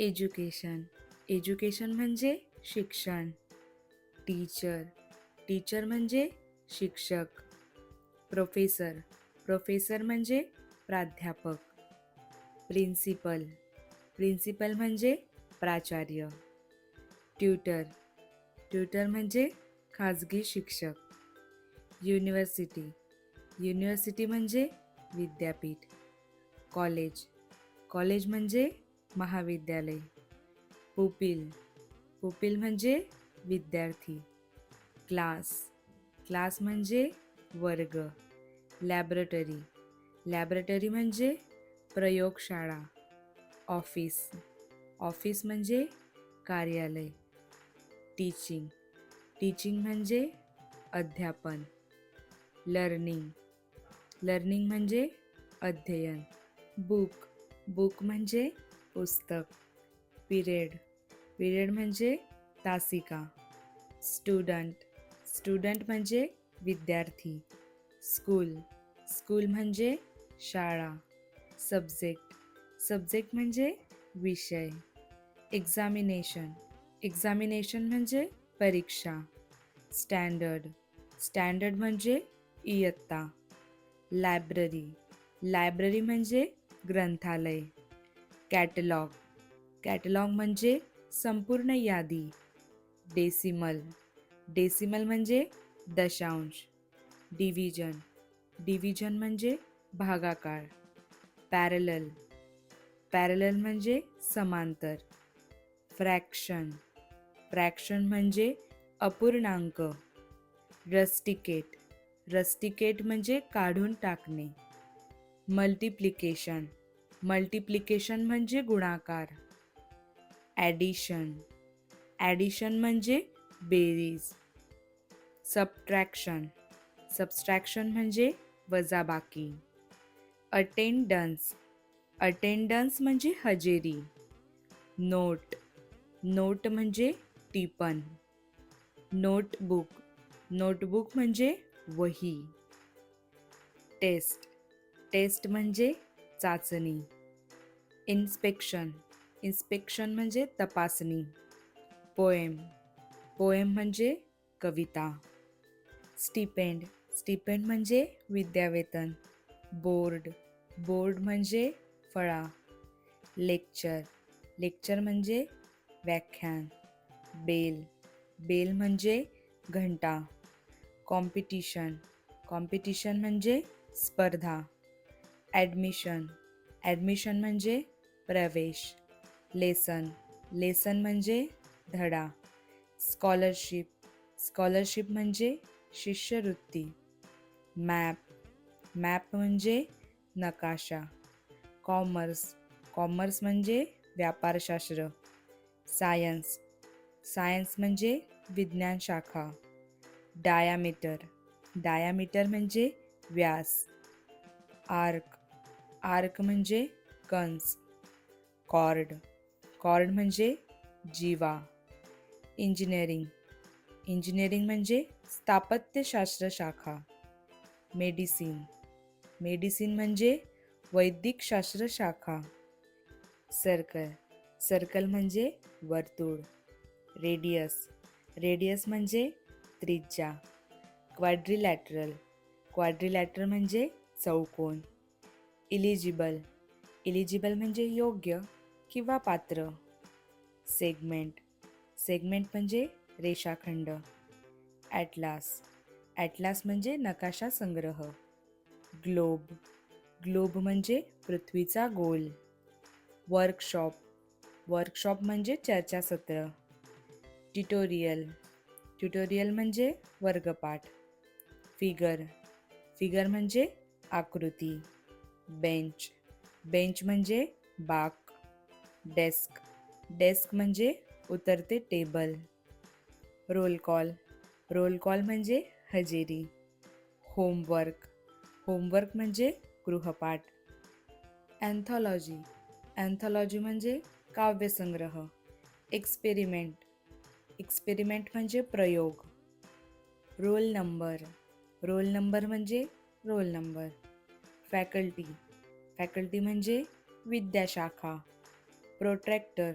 Education. Education म्हणजे शिक्षण. Teacher. Teacher म्हणजे शिक्षक. प्रोफेसर. प्रोफेसर म्हणजे प्राध्यापक. प्रिन्सिपल. प्रिन्सिपल म्हणजे प्राचार्य. ट्युटर. ट्युटर म्हणजे खाजगी शिक्षक. युनिव्हर्सिटी. युनिव्हर्सिटी म्हणजे विद्यापीठ. कॉलेज. कॉलेज म्हणजे महाविद्यालय. पुपिल पुपिल म्हणजे विद्यार्थी. क्लास. क्लास म्हणजे वर्ग. लॅबरेटरी. लॅबरेटरी म्हणजे प्रयोगशाळा. ऑफिस. ऑफिस म्हणजे कार्यालय. टीचिंग. टीचिंग म्हणजे अध्यापन. लर्निंग. लर्निंग म्हणजे अध्ययन. बुक. बुक म्हणजे पुस्तक. पिरियड. पिरियड म्हणजे तासिका. स्टुडंट. स्टुडंट म्हणजे विद्यार्थी. स्कूल. स्कूल म्हणजे शाळा. सब्जेक्ट. सब्जेक्ट म्हणजे विषय. एक्झामिनेशन एक्झामिनेशन म्हणजे परीक्षा. स्टँडर्ड स्टँडर्ड म्हणजे इयत्ता. लायब्ररी लायब्ररी म्हणजे ग्रंथालय. कॅटलॉग. कॅटलॉग म्हणजे संपूर्ण यादी. डेसिमल. डेसिमल म्हणजे दशांश. डिव्हिजन. डिव्हिजन म्हणजे भागाकार. पॅरलल. पॅरलल म्हणजे समांतर. फ्रॅक्शन. फ्रॅक्शन म्हणजे अपूर्णांक. रस्टिकेट. रस्टिकेट म्हणजे काढून टाकणे. मल्टिप्लिकेशन. मल्टिप्लिकेशन म्हणजे गुणाकार. ॲडिशन ॲडिशन म्हणजे बेरीज. सबट्रॅक्शन सबस्ट्रॅक्शन म्हणजे वजाबाकी. अटेंडन्स अटेंडन्स म्हणजे हजेरी. नोट नोट म्हणजे टिपण. नोटबुक नोटबुक म्हणजे वही. टेस्ट टेस्ट म्हणजे चाचणी. इन्स्पेक्शन. इन्स्पेक्शन म्हणजे तपासणी. पोएम. पोएम म्हणजे कविता. स्टिपेंड. स्टिपेंड म्हणजे विद्यावेतन. बोर्ड. बोर्ड म्हणजे फळा. लेक्चर. लेक्चर म्हणजे व्याख्यान. बेल. बेल म्हणजे घंटा. कॉम्पिटिशन. कॉम्पिटिशन म्हणजे स्पर्धा. ॲडमिशन. ॲडमिशन म्हणजे प्रवेश. लेसन. लेसन म्हणजे धडा. स्कॉलरशिप. स्कॉलरशिप म्हणजे शिष्यवृत्ती. मॅप. मॅप म्हणजे नकाशा. कॉमर्स. कॉमर्स म्हणजे व्यापारशास्त्र. सायन्स. सायन्स म्हणजे विज्ञान शाखा. डायामीटर. डायामीटर म्हणजे व्यास. आर्क. आर्क म्हणजे कंस. कॉर्ड. कॉर्ड म्हणजे जीवा. इंजिनिअरिंग. इंजिनिअरिंग म्हणजे स्थापत्यशास्त्र शाखा. मेडिसिन. मेडिसिन म्हणजे वैदिकशास्त्र शाखा. सर्कल. सर्कल म्हणजे वर्तुळ. रेडियस. रेडियस म्हणजे त्रिज्या. क्वाड्रिलॅटरल. क्वाड्रिलॅटरल म्हणजे चौकोन. इलिजिबल. इलिजिबल म्हणजे योग्य किंवा पात्र. सेगमेंट. सेगमेंट म्हणजे रेषाखंड. ॲटलास. ॲटलास म्हणजे नकाशा संग्रह. ग्लोब. ग्लोब म्हणजे पृथ्वीचा गोल. वर्कशॉप. वर्कशॉप म्हणजे चर्चासत्र. ट्युटोरियल. ट्युटोरियल म्हणजे वर्गपाठ. फिगर. फिगर म्हणजे आकृती. बेंच. बेंच म्हणजे बाक. डेस्क. डेस्क म्हणजे उतरते table. Roll call. Roll call म्हणजे हजेरी. होमवर्क. होमवर्क म्हणजे गृहपाठ. अँथॉलॉजी. अँथॉलॉजी म्हणजे काव्यसंग्रह. एक्सपेरिमेंट. एक्सपेरिमेंट म्हणजे प्रयोग. Roll number. रोल नंबर म्हणजे रोल नंबर. फॅकल्टी. फॅकल्टी म्हणजे विद्याशाखा. प्रोट्रॅक्टर.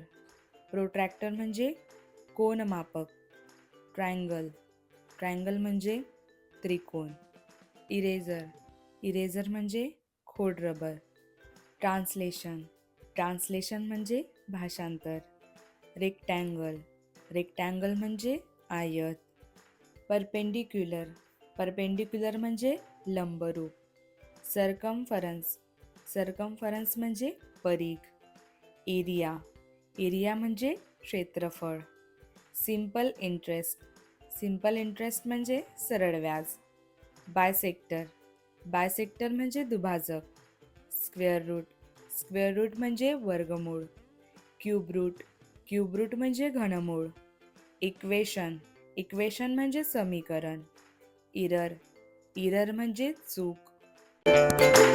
प्रोट्रॅक्टर म्हणजे कोनमापक. ट्रायंगल. ट्रायंगल म्हणजे त्रिकोण. इरेझर. इरेझर म्हणजे खोडरबर ट्रान्सलेशन. ट्रान्सलेशन म्हणजे भाषांतर. रेक्टँगल. रेक्टँगल म्हणजे आयत. परपेंडिक्युलर. परपेंडिक्युलर म्हणजे लंबरूप. सरकमफरन्स. सरकमफरन्स म्हणजे परीघ. एरिया. एरिया म्हणजे क्षेत्रफळ. Simple interest. सिंपल इंटरेस्ट म्हणजे सरळ व्याज. बायसेक्टर. बायसेक्टर म्हणजे दुभाजक. Square root. स्क्वेअर रूट म्हणजे वर्गमूळ. Cube root. क्यूब रूट म्हणजे घनमूळ. इक्वेशन. इक्वेशन म्हणजे समीकरण. इरर. इरर म्हणजे चूक. Música